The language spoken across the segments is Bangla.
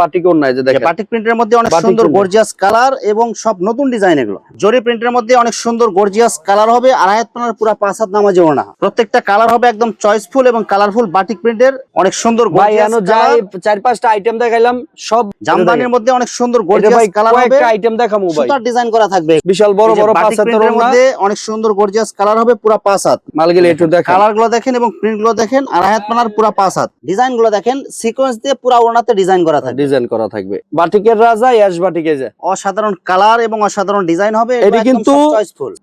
বাটিক অন্যায় যে দেখেন। বাটিক প্রিন্টের মধ্যে অনেক সুন্দর গর্জিয়াস কালার এবং সব নতুন ডিজাইন এগুলো। জরি প্রিন্টের মধ্যে অনেক সুন্দর গর্জিয়াস কালার হবে আর আয়াত পানার পুরা পাঁচ হাত নামাজে ওনা প্রত্যেকটা কালার হবে একদম চয়েসফুল এবং কালারফুল বাটিক প্রিন্টের অনেক সুন্দর ভাই যাই চার পাঁচটা আইটেম দেখাইলাম সব জামদানির মধ্যে অনেক সুন্দর গর্জিয়াস কালার হবে। কয়েকটা আইটেম দেখামু ভাই। সুতার ডিজাইন করা থাকবে। বিশাল বড় বড় বাটিক পাঁচ হাতের মধ্যে অনেক সুন্দর গর্জিয়াস কালার হবে পুরা পাঁচ হাত। মালগুলো একটু দেখেন। এবং দেখেন পানার পুরা পাঁচ হাত। দেখেন সিকোয়েন্স দিয়ে পুরা ওনাতে ডিজাইন করা থাকবে। ডিজাইন করা থাকবে। বাটিকের রাজা ইয়াস বাটিকে যে। অসাধারণ কালার এবং অসাধারণ ডিজাইন হবে। এটি কিন্তু-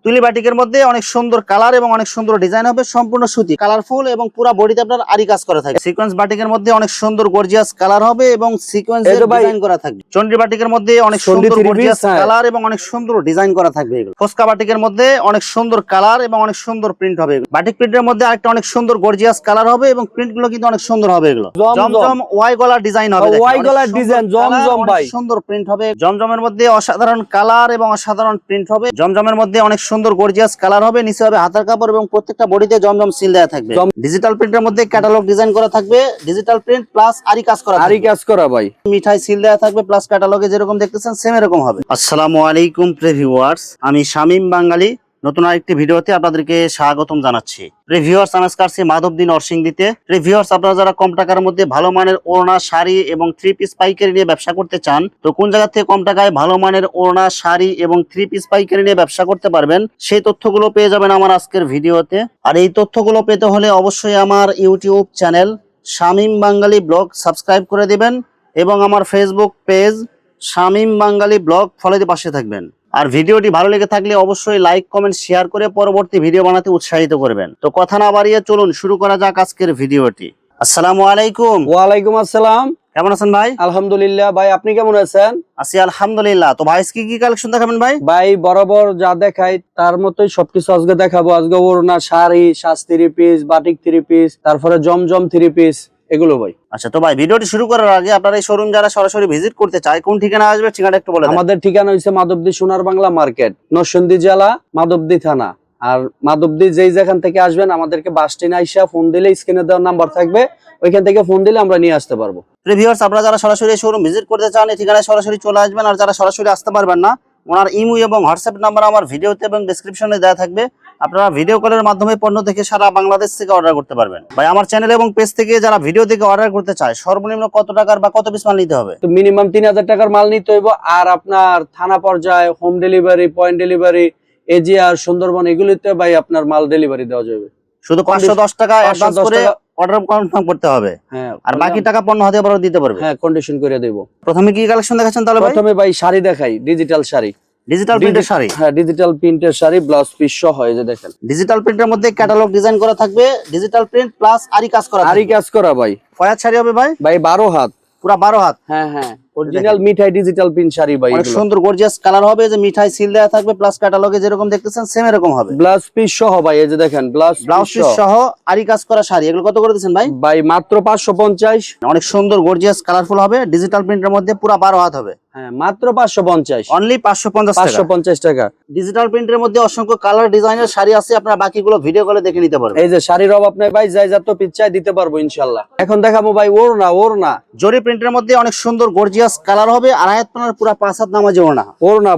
তুলি বাটিকের মধ্যে অনেক সুন্দর কালার এবং অনেক সুন্দর ডিজাইন হবে। সম্পূর্ণ সুতি কালারফুল এবং পুরো বডিতে আপনার আরি কাজ করা থাকবে। সিকোয়েন্স বাটিকের মধ্যে অনেক সুন্দর গর্জিয়াস কালার হবে এবং সিকোয়েন্স ডিজাইন করা থাকবে। চন্ডি বাটিকের মধ্যে অনেক সুন্দর গর্জিয়াস। কালার এবং অনেক সুন্দর ডিজাইন করা থাকবে এগুলো। ফোসকা বাটিকের মধ্যে অনেক সুন্দর কালার এবং অনেক সুন্দর প্রিন্ট হবে বাটিক প্রিন্টের মধ্যে আরেকটা অনেক সুন্দর গর্জিয়াস কালার হবে এবং প্রিন্টগুলো কিন্তু অনেক সুন্দর হবে এগুলো। জমজম। জমজম ওয়াই গলার ডিজাইন হবে ওয়াই সুন্দর ডিজাইন, জমজম ভাই। সুন্দর প্রিন্ট হবে। জমজমের মধ্যে অসাধারণ কালার এবং অসাধারণ প্রিন্ট হবে। জমজমের মধ্যে অনেক সুন্দর গর্জিয়াস কালার হবে। নিচে হবে হাতার কাপড় এবং প্রত্যেকটা বডিতে জমজম সিল দেওয়া থাকবে। ডিজিটাল প্রিন্টের মধ্যে ক্যাটালগ ডিজাইন করা থাকবে। ডিজিটাল প্রিন্ট প্লাস আরি কাজ করা থাকবে। কাজ করা ভাই। মিঠাই সিল দেওয়া থাকবে প্লাস ক্যাটালগে যেরকম দেখতেছেন সেম এরকম হবে। আসসালামু আলাইকুম প্রিভিউয়ার্স আমি শামীম বাঙালি। নতুন আরেকটি ভিডিওতে আপনাদেরকে স্বাগতম জানাচ্ছি। রিভিউয়ার্স আমি আজকে আসছি মাধবদী নরসিংদীতে। রিভিউয়ার্স আপনারা যারা কম টাকার মধ্যে ভালো মানের ওড়না, শাড়ি এবং থ্রি পিস পাইকারি নিয়ে ব্যবসা করতে চান, তো কোন জায়গা থেকে কম টাকায় ভালো মানের ওড়না, শাড়ি এবং থ্রি পিস পাইকারি নিয়ে ব্যবসা করতে পারবেন, সেই তথ্যগুলো পেয়ে যাবেন আমার আজকের ভিডিওতে। আর এই তথ্যগুলো পেতে হলে অবশ্যই আমার YouTube channel Shamim Bangali vlog subscribe করে দিবেন এবং আমার Facebook page Shamim Bangali vlog follow পাশে থাকবেন। আর ভিডিওটি ভালো লেগে থাকলে অবশ্যই লাইক কমেন্ট শেয়ার করে পরবর্তী ভিডিও বানাতে উৎসাহিত করবেন। তো কথা না বাড়িয়ে চলুন শুরু করা যাক আজকের ভিডিওটি। আসসালামু আলাইকুম। ওয়ালাইকুম আসসালাম। কেমন আছেন ভাই? আলহামদুলিল্লাহ ভাই আপনি কেমন আছেন? আছি আলহামদুলিল্লাহ। তো ভাই কি কি কালেকশন দেখাবেন ভাই? ভাই বরাবর যা দেখাই তার মতোই সবকিছু আজকে দেখাবো। আজকে ওড়না শাড়ি সাজ three piece batik three piece তারপরে জমজম থ্রি পিস এগুলো ভাই। আচ্ছা তো ভাই ভিডিওটি শুরু করার আগে আপনারা এই শোরুম যারা সরাসরি ভিজিট করতে চায় কোন ঠিকানা আসবে ঠিকানা একটু বলে আমাদের ঠিকানা হচ্ছে মাধবদী সোনার বাংলা মার্কেট নরসিংদী জেলা মাধবদী থানা। আর মাধবদী যেই যেখান থেকে আসবেন আমাদেরকে বাস স্ট্যান্ড আইসা ফোন দিলে স্ক্রিনে দেওয়ার নাম্বার থাকবে ওইখান থেকে ফোন দিলে আমরা নিয়ে আসতে পারব। ভিউয়ার্স আপনারা যারা সরাসরি শোরুম ভিজিট করতে চান এই ঠিকানায় সরাসরি চলে আসবেন আর যারা সরাসরি আসতে পারবেন না ওনার ইমু এবং হোয়াটসঅ্যাপ নাম্বার আমার ভিডিওতে এবং ডেসক্রিপশনে দেওয়া থাকবে। আপনারা ভিডিও কলের মাধ্যমে পণ্য থেকে সারা বাংলাদেশ থেকে অর্ডার করতে পারবেন। ভাই আমার চ্যানেল এবং পেজ থেকে যারা ভিডিও থেকে অর্ডার করতে চায় সর্বনিম্ন কত টাকার বা কত পিস মাল নিতে হবে? তো মিনিমাম তিন হাজার টাকার মাল নিতে হইব। আর আপনার থানা পর্যায়ে home delivery point delivery AGR Sundarban এগুলিতে ভাই আপনার মাল ডেলিভারি দেওয়া যাবে। শুধু পাঁচশো দশ টাকা 510 অ্যাডভান্স করে অর্ডার কনফার্ম করতে হবে। হ্যাঁ আর বাকি টাকা পণ্য হাতে বড় দিতে পারবে। হ্যাঁ কন্ডিশন করে দেব। প্রথমে কি কালেকশন দেখাচ্ছেন তাহলে প্রথমে ভাই শাড়ি দেখাই ডিজিটাল শাড়ি। ডিজিটাল প্রিন্টের শাড়ি? হ্যাঁ ডিজিটাল প্রিন্টের শাড়ি ব্লাউজ পিস সহ এই যে দেখেন। ডিজিটাল প্রিন্টের মধ্যে ক্যাটালগ ডিজাইন করা থাকবে। ডিজিটাল প্রিন্ট প্লাস আরি কাজ করা আরি কাজ করা ভাই। ফয়াত শাড়ি হবে ভাই? ভাই বারো হাত। পুরা বারো হাত। হ্যাঁ হ্যাঁ। অরিজিনাল মিঠাই ডিজিটাল প্রিন্ট শাড়ি ভাই অনেক সুন্দর গর্জিয়াস কালার হবে যে মিঠাই সিল দেওয়া থাকবে প্লাস ক্যাটালগে যেরকম দেখতেছেন সেম এরকম হবে। ব্লাউজ পিস সহ ভাই এই যে দেখেন ব্লাউজ ব্লাউজ পিস সহ। আরি কাজ করা শাড়ি এগুলো কত করে দিচ্ছেন ভাই? ভাই মাত্র পাঁচশো পঞ্চাশ। অনেক সুন্দর গর্জিয়াস কালারফুল হবে ডিজিটাল প্রিন্টের মধ্যে পুরা বারো হাত হবে। হ্যাঁ মাত্র পাঁচশো পঞ্চাশ। অনলি পাঁচশো পঞ্চাশ পাঁচশো পঞ্চাশ টাকা। ডিজিটাল প্রিন্টের মধ্যে অসংখ্য কালার ডিজাইনের শাড়ি আছে আপনারা বাকিগুলো ভিডিও কলে দেখে নিতে পারবেন। এই যে শাড়ির অভাব নাই ভাই যাই যত পিচ্ছায় দিতে পারব ইনশাল্লাহ। এখন দেখাবো ভাই ওর না ওর না জরি প্রিন্টের মধ্যে অনেক সুন্দর গর্জিয়াস কালার হবে আর আয়াত পানার পুরা পাঁচ হাত নামাজে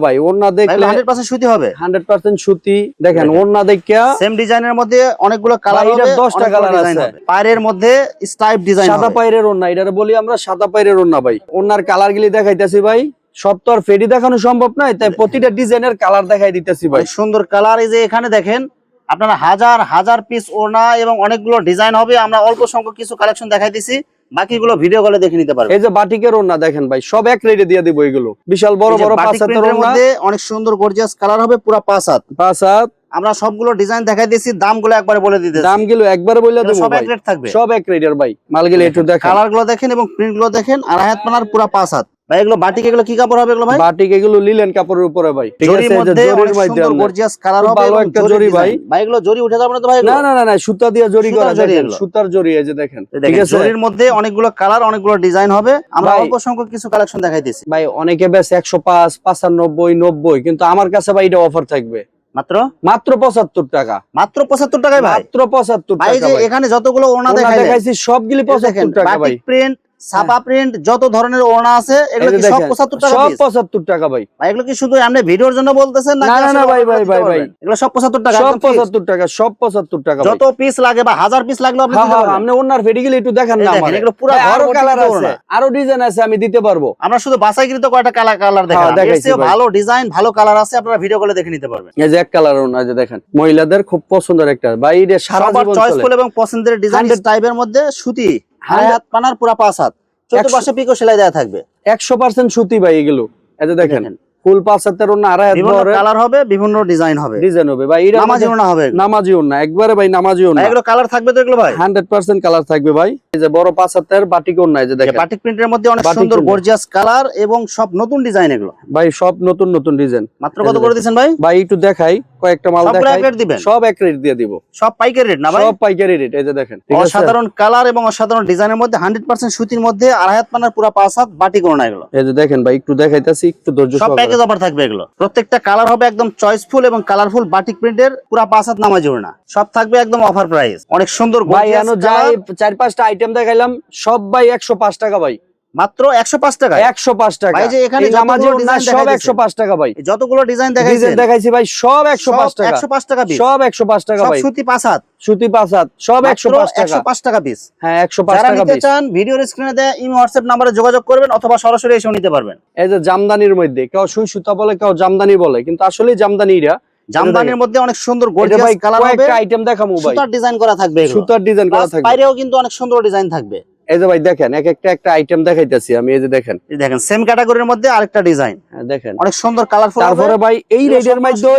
ভাই ওর না দেখলে হান্ড্রেড পার্সেন্ট সুতি হবে। হান্ড্রেড পার্সেন্ট সুতি। দেখেন দেখেন। ওর না দেখিয়া সেম ডিজাইনের মধ্যে অনেকগুলো কালার হবে 10টা অনেকগুলো colour design আছে। পায়ের মধ্যে স্টাইপ ডিজাইন সাদা পায়ের ওড়না এটারে বলি আমরা সাদা পায়ের ওড়না ভাই। ওড়নার কালার গুলি দেখাইতেছি ভাই। সব তো আর ফেডি দেখানো সম্ভব নয় তাই প্রতিটা ডিজাইনের কালার দেখাই দিতেছি ভাই। সুন্দর কালার এই যে এখানে দেখেন আপনারা হাজার হাজার পিস ওড়না এবং অনেকগুলো ডিজাইন হবে আমরা অল্প সংখ্যক কিছু কালেকশন দেখাই দিছি বাকিগুলো ভিডিও কলে দেখে নিতে পারবেন। এই যে বাটিকের ওড়না দেখেন ভাই সব এক রেটে দিয়ে দিব এগুলো। বিশাল বড় বড় পাঁচ হাতের ওড়না। মধ্যে অনেক সুন্দর গর্জিয়াস কালার হবে পুরো পাঁচ হাত। পাঁচ হাত। আমরা সবগুলো ডিজাইন দেখাই দিছি দামগুলো একবারে বলে দিতে দামগুলো একবারে বলে দেবো সব এক রেট থাকবে। সব এক রেটের ভাই মালগুলো একটু দেখেন কালারগুলো দেখেন এবং প্রিন্টগুলো দেখেন আর হাত পানার পুরো পাঁচ হাত। ভাই এগুলো বাটিক এগুলো কি কাপড় হবে এগুলো ভাই? বাটিক এগুলো লিলেন কাপড়ের উপরে ভাই। ঠিক আছে জরির এই যে মধ্যে জরির মধ্যে গর্জিয়াস কালার হবে ভালো একটা জরি জরি ভাই। ভাই ভাই এগুলো জরি উঠে যাবে না তো ভাই না না না না সুতা দিয়ে জরি করা দেখেন সুতার জরি এই যে দেখেন। ঠিক আছে? জরির মধ্যে অনেকগুলো কালার অনেকগুলো ডিজাইন হবে। আমরা অল্প সংখ্যক কিছু কালেকশন দেখাই ভাই অনেকে বেশ একশো পাঁচ পাঁচানব্বই নব্বই কিন্তু আমার কাছে ভাই এটা অফার থাকবে। মাত্র? মাত্র পঁচাত্তর টাকা। মাত্র পঁচাত্তর টাকায় মাত্র পঁচাত্তর টাকা এখানে যতগুলো ওনা দেখাইছি সবগুলি পঁচাত্তর টাকা ভাই। প্রিন্ট ছাপা প্রিন্ট যত ধরনের ওড়না আছে এগুলো কি সব 75 টাকা সব পিস পঁচাত্তর টাকা ভাই। এগুলো কি শুধু আপনি ভিডিওর জন্য বলতেছেন না, না, না, ভাই, ভাই, দিতে ভাই, এগুলো সব 75 টাকা সব একদম fixed। পঁচাত্তর টাকা সব পঁচাত্তর টাকা যত পিস লাগে বা হাজার পিস লাগল আপনি হ্যাঁ দিতে হ্যাঁ পারবেন। আপনি ফেডিগুলি একটু দেখান না আমারে। এগুলো পুরো ঘর আরও কালার আছে আরও ডিজাইন আছে আমি দিতে পারব। আমরা শুধু বাসাইকৃত কয়টা কালার কালার হ্যাঁ, ভাই। ভালো ডিজাইন ভালো কালার আছে আপনারা ভিডিও কলে দেখে নিতে পারবেন। এই যে এক কালার ওনা যে দেখেন মহিলাদের খুব পছন্দের একটা। ভাই এটা সারা জীবন চলে। এবং পছন্দের ডিজাইন 100 টাইপের মধ্যে সুতি। হাত পানার পুরা পাঁচ হাত। চতুর্পাশে পিকো সেলাই দেওয়া থাকবে। একশো পার্সেন্ট সুতি ভাই এগুলো। এই যে দেখেন। ফুল পাঁচ হাতের ওনা আড়াই হাত কালার হবে বিভিন্ন ডিজাইন হবে। ডিজাইন হবে ভাই এটা নামাজি ওড়না হবে নামাজি ওনা একবারে ভাই নামাজি ওনা এগুলো কালার থাকবে তো এগুলো ভাই? হান্ড্রেড পার্সেন্ট কালার থাকবে ভাই। এই যে বড় পাঁচ হাতের বাটিক ওনা এই যে দেখেন। বাটিক প্রিন্টের মধ্যে অনেক সুন্দর। গর্জিয়াস কালার এবং সব নতুন ডিজাইন এগুলো। ভাই সব নতুন নতুন ডিজাইন। মাত্র কত করে। দিচ্ছেন ভাই? ভাই একটু দেখাই। কয়েকটা মাল দেখাই। সব এক রেট দিয়ে দিব। সব পাইকারি রেট না ভাই? সব পাইকারি রেট এই যে দেখেন অসাধারণ কালার এবং অসাধারণ ডিজাইনের মধ্যে হান্ড্রেড পার্সেন্ট সুতির মধ্যে আড়াই হাত পানার পুরা পাঁচ হাত বাটিক ওড়না এগুলো। এই যে দেখেন ভাই একটু দেখাইতাছি একটু ধৈর্য সব প্যাকেজ অফার থাকবে এগুলো। প্রত্যেকটা কালার হবে একদম চয়েসফুল এবং কালারফুল বাটিক প্রিন্টের পুরা পাঁচ হাত নামাজি ওড়না। সব থাকবে একদম অফার প্রাইস অনেক সুন্দর ভাই এনো যাই চার পাঁচটা আইটেম দেখাইলাম সব ভাই একশো পাঁচ টাকা ভাই। মাত্র একশো পাঁচ টাকা। একশো পাঁচ টাকা। ভাই যে এখানে যতগুলো সব একশো পাঁচ টাকা ভাই। যতগুলো ডিজাইন ডিজাইন দেখাইছেন দেখাইছি ভাই সব একশো পাঁচ টাকা। একশো পাঁচ টাকা সব একশো পাঁচ টাকা ভাই। সুতি পাঁচ হাত। সুতি পাঁচ হাত সব একশো পাঁচ টাকা। পাঁচ টাকা পিস হ্যাঁ একশো পাঁচ টাকা নিতে চান ভিডিওর স্ক্রিনে দেয় ইমো হোয়াটসঅ্যাপ নাম্বারে যোগাযোগ করবেন অথবা সরাসরি এসেও নিতে পারবেন। এই যে জামদানির মধ্যে কেউ সুই সুতা বলে কেউ জামদানি বলে কিন্তু আসলে জামদানিরা জামদানির মধ্যে অনেক সুন্দর এটা গর্জিয়াস কালার হবে। আইটেম দেখামু ভাই। সুতার ডিজাইন করা থাকবে সুতার ডিজাইন করা থাকবে। বাইরেও কিন্তু অনেক সুন্দর ডিজাইন থাকবে। এই যে ভাই দেখেন এক একটা একটা আইটেম দেখাইতেছি আমি এই যে দেখেন। এই দেখেন সেম ক্যাটাগরির মধ্যে আরেকটা ডিজাইন হ্যাঁ, দেখেন। অনেক সুন্দর কালারফুল তারপরে ভাই এই রেডের মধ্যে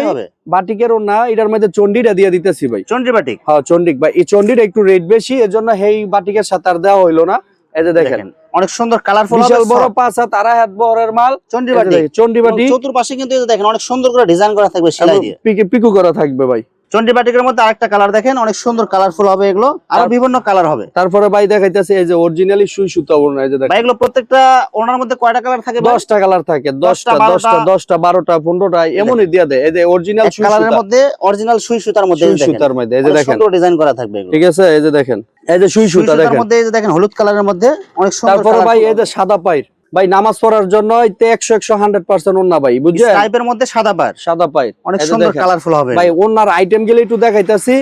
বাটিকেরও না এটার মধ্যে চন্ডিটা দিয়ে দিতেছি ভাই। চন্ডি বাটিক? হ্যাঁ চন্ডিক ভাই। এই চন্ডিটা একটু রেট বেশি এর জন্য এই বাটিকের সাথে আর দেওয়া হইল না। এই যে দেখেন। অনেক সুন্দর কালারফুল বিশাল বড়। পাঁচ হাত আড়াই হাত বহরের মাল। চন্ডি এই বাটিক। চন্ডি বাটি এবং চতুর্পাশে কিন্তু এই যে দেখেন অনেক সুন্দর করে ডিজাইন করা থাকবে সেলাই দিয়ে। পিকে পিকু করা থাকবে ভাই। চন্ডি বাটিকের মধ্যে আরেকটা কালার দেখেন অনেক সুন্দর কালারফুল হবে এগুলো আরও বিভিন্ন কালার হবে। তারপরে ভাই দেখাইতেছে এই যে অরিজিনালি সুই সুতা ওড়না এই যে ভাই এগুলো প্রত্যেকটা ওনার মধ্যে কয়টা কালার থাকে ভাই? দশটা কালার থাকে দশটা দশটা, দশটা দশটা বারোটা পনেরোটা এমনই দিয়ে দেয়। এই যে অরিজিনাল সুই কালারের মধ্যে অরিজিনাল সুই সুতার মধ্যে সুই। সুতার মধ্যে এই যে দেখেন। সুন্দর ডিজাইন করা থাকবে এগুলো। ঠিক আছে এই যে দেখেন। এই যে সুই সুতা সুতার দেখেন। মধ্যে এই যে দেখেন হলুদ কালারের মধ্যে অনেক সুন্দর তারপরে ভাই এই যে সাদা পাইর ভাই নামাজ পড়ার জন্য একশো একশো হান্ড্রেড পার্সেন্ট ওন্না ভাই স্কাইপের মধ্যে সাদা বার সাদা পাইর অনেক সুন্দর। কালারফুল হবে ভাই ওনার আইটেমগুলো একটু দেখাইতাছি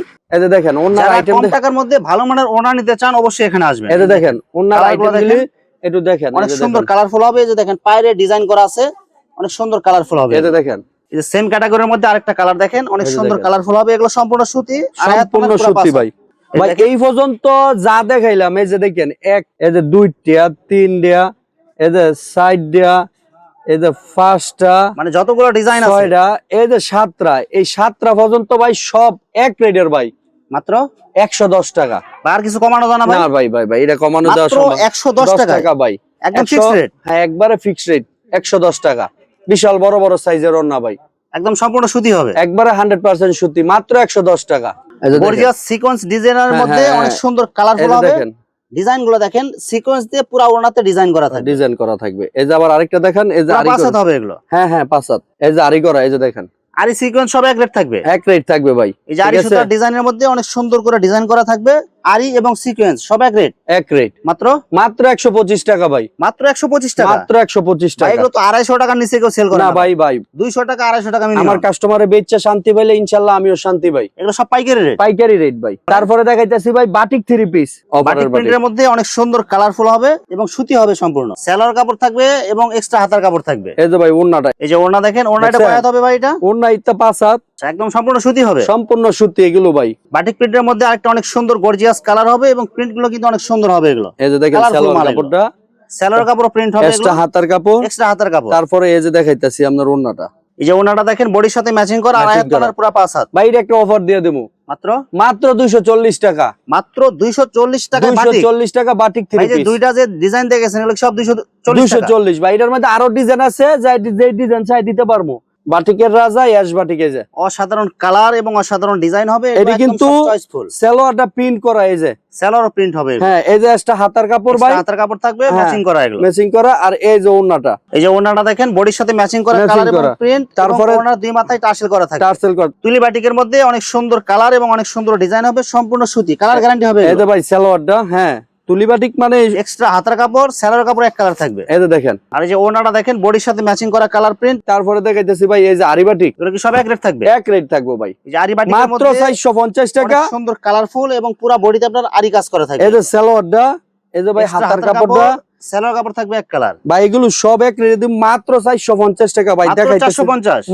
যে দেখেন ওনার আইটেম টাকার মধ্যে ভালো মানের ওনা নিতে চান অবশ্যই এখানে আসবেন এই যে দেখেন ওনার আইটেমগুলো একটু দেখেন অনেক সুন্দর। কালারফুল হবে এই যে দেখেন পায়ের ডিজাইন করা আছে অনেক সুন্দর কালারফুল হবে যে দেখেন এই যে সেম ক্যাটাগরির মধ্যে আরেকটা কালার দেখেন অনেক সুন্দর। কালারফুল হবে এগুলো সম্পূর্ণ সুতি আর সম্পূর্ণ পাঁচ ভাই ভাই এই পর্যন্ত যা দেখাইলাম এই যে দেখেন এক এই যে দুইটা তিনটা এই যে চারটা এই যে পাঁচটা মানে যতগুলো ডিজাইন আছে। ছয়টা এই যে সাতটা এই সাতটা পর্যন্ত ভাই সব এক রেটের ভাই। মাত্র? একশো দশ টাকা। আর কিছু কমানো জানা ভাই? না ভাই ভাই ভাই এটা কমানো সম্ভব একশো দশ টাকা ভাই। একদম ফিক্সড রেট হ্যাঁ একবারে ফিক্সড রেট একশো দশ টাকা। বিশাল বড় বড় সাইজের না ভাই। একদম সম্পূর্ণ সুতি হবে? একবারে হান্ড্রেড পার্সেন্ট সুতি মাত্র একশো দশ টাকা। গর্জিয়াস সিকোয়েন্স ডিজাইনের মধ্যে হ্যাঁ, অনেক। সুন্দর কালারফুল হবে। দেখেন। ডিজাইনগুলো দেখেন সিকোয়েন্স দিয়ে পুরো ওনাতে ডিজাইন করা থাকে ডিজাইন করা থাকবে। এই যে আবার আরেকটা দেখেন এই যে আরি করা- হবে এগুলো। হ্যাঁ হ্যাঁ পাঁচ সাত এই যে আরি করা এই যে দেখেন। আর সিকোয়েন্স সব এক রেট থাকবে? এক রেট থাকবে ভাই। এই যে আরি সুতার ডিজাইনের মধ্যে অনেক সুন্দর করে ডিজাইন করা থাকবে। আরি এবং সিকোয়েন্স সব এক রেট এক রেট মাত্র? মাত্র একশো পঁচিশ টাকা ভাই। মাত্র একশো পঁচিশ টাকা? মাত্র একশো পঁচিশ ভাই টাকা। এগুলো তো আড়াইশো টাকার নিচে কেউ সেল করে না ভাই ভাই। দুইশো টাকা আড়াইশো টাকা আমার কাস্টমারে বেচছে শান্তি পাইলে ইনশাল্লাহ আমিও শান্তি পাই এগুলো সব পাইকারি রেট পাইকারি রেট ভাই। তারপরে দেখাইতেছি ভাই বাটিক থ্রি পিস বাটিক প্রিন্টের মধ্যে অনেক সুন্দর কালারফুল হবে এবং সুতি হবে সম্পূর্ণ। সেলার কাপড় থাকবে এবং এক্সট্রা হাতার কাপড় থাকবে। এই যে ভাই ওন্নাটা এই যে ওড়না দেখেন ওড়নাটা দেখছেন? হবে ভাই এটা? আচ্ছা, একদম সম্পূর্ণ সুতি হবে? সম্পূর্ণ সুতি এগুলো ভাই। বাটিক প্রিন্টের মধ্যে আরেকটা অনেক সুন্দর গর্জিয়াস কালার হবে এবং প্রিন্টগুলো কিন্তু অনেক সুন্দর হবে এগুলো। এই যে দেখেন সালোয়ার কাপড়টা। সেলার কাপড় প্রিন্ট হবে এক্সট্রা হাতার কাপড়। এক্সট্রা হাতার কাপড়। তারপরে এই যে দেখাইতেছি আপনার ওন্নাটা এই যে ওড়নাটা দেখেন বডির সাথে ম্যাচিং করা আর হাত পানার পুরো পাঁচ হাত। ভাই একটা অফার দিয়ে দেবো মাত্র? টাকা। মাত্র দুইশো চল্লিশ টাকা বাটিক চল্লিশ টাকা বাটিক থ্রি পিস দুইটা যে ডিজাইন দেখেছেন এগুলো সব ভাই এটার মধ্যে আরও ডিজাইন আছে যে যে ডিজাইন চাই দিতে পারব। বাটিকের রাজা ইয়াস বাটিকে যে। অসাধারণ কালার এবং অসাধারণ ডিজাইন হবে এটি কিন্তু সালোয়ারটা প্রিন্ট করা এই যে। সেলার প্রিন্ট হবে হ্যাঁ এই যে একটা হাতার কাপড় ভাই। হাতের কাপড় থাকবে। ম্যাচিং করা এগুলো। ম্যাচিং করা আর এই যে ওন্নাটা এই যে ওনাটা দেখেন বডির সাথে ম্যাচিং করা কালার এবং প্রিন্ট তারপরে ওনার দুই মাথায় টার্সেল করা থাকে টার্সেল করা। তুলি বাটিকের মধ্যে অনেক সুন্দর কালার এবং অনেক সুন্দর ডিজাইন হবে সম্পূর্ণ সুতি। কালার গ্যারান্টি হবে এই যে ভাই সালোয়ারটা হ্যাঁ। মানে এক্সট্রা হাতার কাপড় স্যালোর কাপড় এক কালার থাকবে। এই যে দেখেন। আর এই যে ওনাটা দেখেন বডির সাথে ম্যাচিং করা কালার প্রিন্ট তারপরে দেখাইতেছি ভাই এই যে আরিবাটিক। কি সব এক রেট থাকবে? এক রেট থাকব ভাই। এই যে আরি বাটিকের মাত্র মধ্যে চারশো পঞ্চাশ অনেক টাকা সুন্দর কালারফুল এবং পুরো বডিতে আপনার আরি কাজ করা থাকবে এই যে সালোয়ারটা এই যে ভাই হাতার কাপড়টা। স্যালোর কাপড় থাকবে এক কালার ভাই এগুলো সব এক রেট মাত্র চারশো পঞ্চাশ টাকা ভাই মাত্র দেখাইতেছি।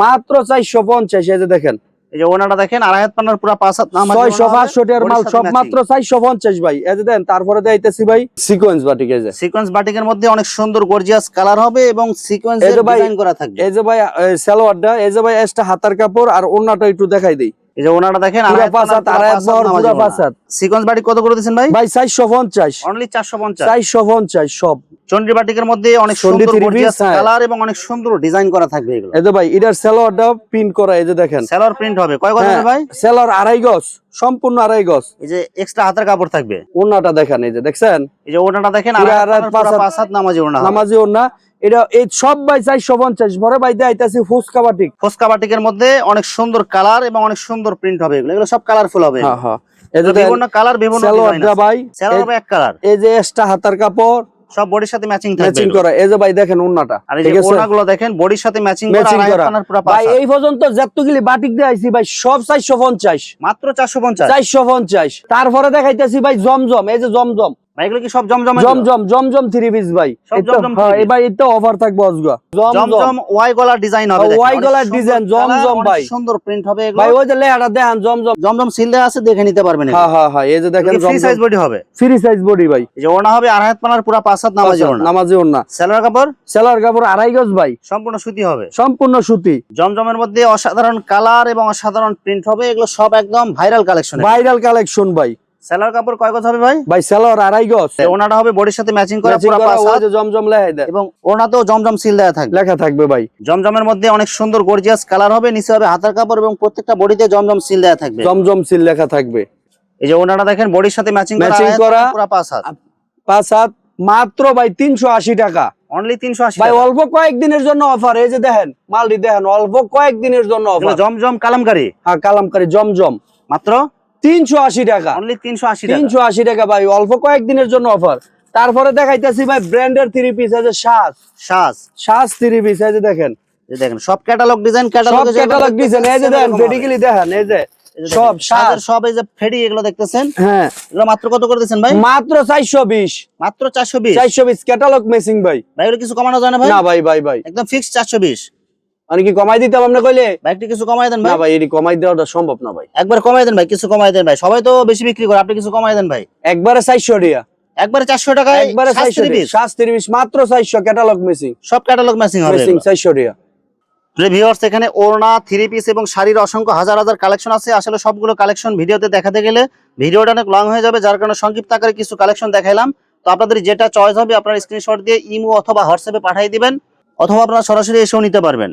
মাত্র চারশো পঞ্চাশ এই যে দেখেন। এই যে ওনাটা দেখেন আড়াই হাত পান্নার পুরো পাঁচ হাত নামাজি ছয়শো ওনা হবে, পাঁচশো টাকার মাল সব মাত্র চারশো পঞ্চাশ ভাই। এই যে দেন তারপরে দেখাইতেছি ভাই সিকোয়েন্স বাটিক এই যে। সিকোয়েন্স বাটিকের মধ্যে অনেক সুন্দর গর্জিয়াস কালার হবে এবং সিকোয়েন্স ভাই- ডিজাইন করা থাকবে। এই যে ভাই সালোয়ারটা এই যে ভাই এক্সট্রা হাতার কাপড় আর অন্যটা একটু দেখাই দিই। এই যে ওনাটা দেখেন পুরা পাঁচ হাত আড়াই হাত বহর পুরা পাঁচ হাত সিকোয়েন্স বাটি কত করে দিচ্ছেন ভাই? ভাই চারশো পঞ্চাশ। অনলি চারশো পঞ্চাশ। চারশো পঞ্চাশ সব। চন্ডী বাটিকের মধ্যে অনেক সুন্দর গর্জিয়াস হ্যাঁ। কালার এবং অনেক সুন্দর ডিজাইন করা থাকবে এগুলো। এই যে ভাই এটার সালোয়ারটা পিন করা এই যে দেখেন। সেলর প্রিন্ট হবে। কয় গজ হ্যাঁ, হবে ভাই? সেলার আড়াই গজ সম্পূর্ণ আড়াই গজ। এই যে এক্সট্রা হাতের কাপড় থাকবে। ওনাটা দেখেন এই যে দেখছেন? এই যে ওনাটা দেখেন পাঁচ হাত- নামাজি ওনা নামাজি ওনা। এটা এই সব ভাই চারশো পঞ্চাশ ভরে ভাই দেখাইতেছি ফুচকা বাটিক। বাটিকের মধ্যে অনেক সুন্দর কালার এবং অনেক সুন্দর প্রিন্ট হবে এগুলো। এগুলো সব কালারফুল হবে। হ্যাঁ হ্যাঁ। এই যে এগুলো বিভিন্ন কালার বিভিন্ন ভাই হবে এক কালার এই যে এক্সট্রা হাতার কাপড় সব বডির সাথে ম্যাচিং থাকবে ম্যাচিং করা। এই যে ভাই দেখেন ওন্নাটা আর এই যে আছে? দেখেন বডির সাথে ম্যাচিং করা পুরো ভাই এই পর্যন্ত যতগুলি বাটিক ভাই সব চারশো পঞ্চাশ। মাত্র চারশো পঞ্চাশ। চারশো পঞ্চাশ। তারপরে দেখাইতেছি ভাই জমজম এই যে জমজম। ভাই এগুলো কি সব জমজম জমজম জমজম থ্রি পিস ভাই। সব এই তো- জমজম হ্যাঁ, এবার এটা অফার থাকবে অজগা। জমজম। জমজম ওয়াই গলার ডিজাইন হবে ওয়াই অনেক ডিজাইন, জমজম ভাই। সুন্দর প্রিন্ট হবে এগুলো। ভাই ওই যে লেহাটা দেখেন জমজম। জমজম সিল দেওয়া আছে দেখে নিতে পারবেন হ্যাঁ হ্যাঁ হ্যাঁ এই যে দেখেন ফ্রি সাইজ বডি হবে। ফ্রি সাইজ বডি ভাই। এই যে ওনা হবে আড়াই হাত পানার পুরো পাঁচ হাত নামাজি ওনা নামাজি ওন্না সেলার কাপড়? সেলার কাপড় আড়াই গজ ভাই। সম্পূর্ণ সুতি হবে। সম্পূর্ণ সুতি। জমজমের মধ্যে অসাধারণ কালার এবং অসাধারণ প্রিন্ট হবে এগুলো সব একদম ভাইরাল কালেকশন ভাইরাল কালেকশন ভাই। সেলার কাপড় কয় কথা হবে ভাই? ভাই সেলার আড়াই গজ। ওনাটা হবে বডির সাথে ম্যাচিং করা পুরো যে জমজম দেয়। এবং ওনাতেও জমজম সিল দেওয়া থাকবে। লেখা থাকবে ভাই। জমজমের মধ্যে অনেক সুন্দর গর্জিয়াস কালার হবে নিচে হবে হাতার কাপড় এবং প্রত্যেকটা বডিতে জমজম সিল দেওয়া থাকবে। জমজম সিল লেখা থাকবে। এই যে ওনাটা দেখেন বডির সাথে ম্যাচিং করা। পুরো পাঁচ হাত। মাত্র ভাই তিনশো আশি টাকা। অনলি তিনশো আশি ভাই অল্প কয়েকদিনের জন্য অফার এই যে দেখেন মালটি দেখেন অল্প কয়েকদিনের জন্য অফার জমজম কালামকারি? হ্যাঁ কালামকারি জমজম। মাত্র? তিনশো আশি টাকা। তিনশো আশি টাকা। তিনশো আশি টাকা ভাই অল্প কয়েকদিনের জন্য অফার তারপরে দেখাইতেছি ভাই ব্র্যান্ডের থ্রি পিস আছে সাজ। সাজ। সাজ থ্রি পিস যে দেখেন। এই দেখেন সব ক্যাটালগ ডিজাইন ক্যাটালগ ক্যাটালগ দিয়েছেন এই যে দেখেন পেডিগুলি দেখেন এই যে সব সাজ। সব এই যে ফেডি এগুলো দেখতেছেন? হ্যাঁ। এগুলো মাত্র কত করে ভাই? মাত্র চারশো বিশ। মাত্র চারশো বিশ? চারশো বিশ ক্যাটালগ মেসিং ভাই। ভাই এগুলো কিছু কমানো যায় না ভাই? না ভাই ভাই ভাই। একদম ফিক্স চারশো বিশ। মানে কি কমাই দিতাম আপনি কইলে? ভাই একটু কিছু কমাই দেন না ভাই। ভাই এটি কমাই দেওয়াটা সম্ভব না ভাই। একবার কমাই দেন ভাই কিছু কমাই দেন ভাই। সবাই তো বেশি বিক্রি করে আপনি কিছু কমাই দেন ভাই। একবারে চারশো টিয়া একবারে চারশো টাকায় একবারে চারশো শাস্ত্রী piece। সাজ থ্রি পিস মাত্র চারশো ক্যাটালগ মেসিং সব ক্যাটালগ ম্যাচিং হবে মেসিং চারশো টিয়া ভিউয়ার্স এখানে ওড়না থ্রি পিস এবং শাড়ির অসংখ্য হাজার হাজার কালেকশন আছে। আসলে সবগুলো কালেকশন ভিডিওতে দেখাতে গেলে ভিডিওটা অনেক লং হয়ে যাবে যার কারণে সংক্ষিপ্ত আকারে কিছু কালেকশন দেখাইলাম। তো আপনাদের যেটা চয়েস হবে আপনারা স্ক্রিনশট দিয়ে ইমো অথবা হোয়াটসঅ্যাপে পাঠিয়ে দিবেন অথবা আপনারা সরাসরি এসেও নিতে পারবেন।